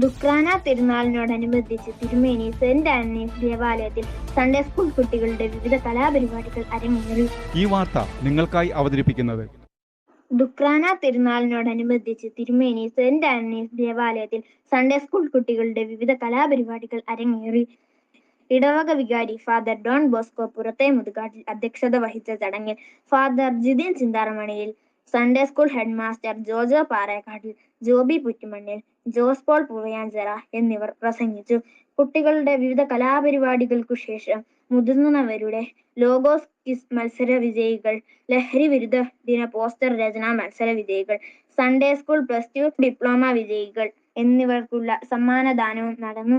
ദുക്രാന തിരുനാളിനോടനുബന്ധിച്ച് Thirumeni saint Antony's ദേവാലയത്തിൽ Sunday school കുട്ടികളുടെ വിവിധ കലാപരിപാടികൾ അരങ്ങേറി. ഈ വാർത്ത നിങ്ങൾക്കായി അവതരിപ്പിക്കുന്നത്. ദുക്രാന തിരുനാളിനോടനുബന്ധിച്ച് തിരുമേനി സെന്റ് ആന്റണീസ് ദേവാലയത്തിൽ സൺഡേ സ്കൂൾ കുട്ടികളുടെ വിവിധ കലാപരിപാടികൾ അരങ്ങേറി. ഇടവക വികാരി ഫാദർ ഡോൺ ബോസ്കോ പുറത്തെ മുതുകാട്ടിൽ അധ്യക്ഷത വഹിച്ച ചടങ്ങിൽ father Jithin Chintharamaniyil Sunday school head master Jojo Parekkattil Joby Puttumannil Jose Paul Purayanchira എന്നിവർ പ്രസംഗിച്ചു. കുട്ടികളുടെ വിവിധ കലാപരിപാടികൾക്കു ശേഷം മുതിർന്നവരുടെ ലോഗോസ് ക്വിസ് മത്സര വിജയികൾ ലഹരി വിരുദ്ധ ദിന പോസ്റ്റർ രചനാ മത്സര വിജയികൾ Sunday school plus two diploma വിജയികൾ എന്നിവർക്കുള്ള സമ്മാനദാനവും നടന്നു.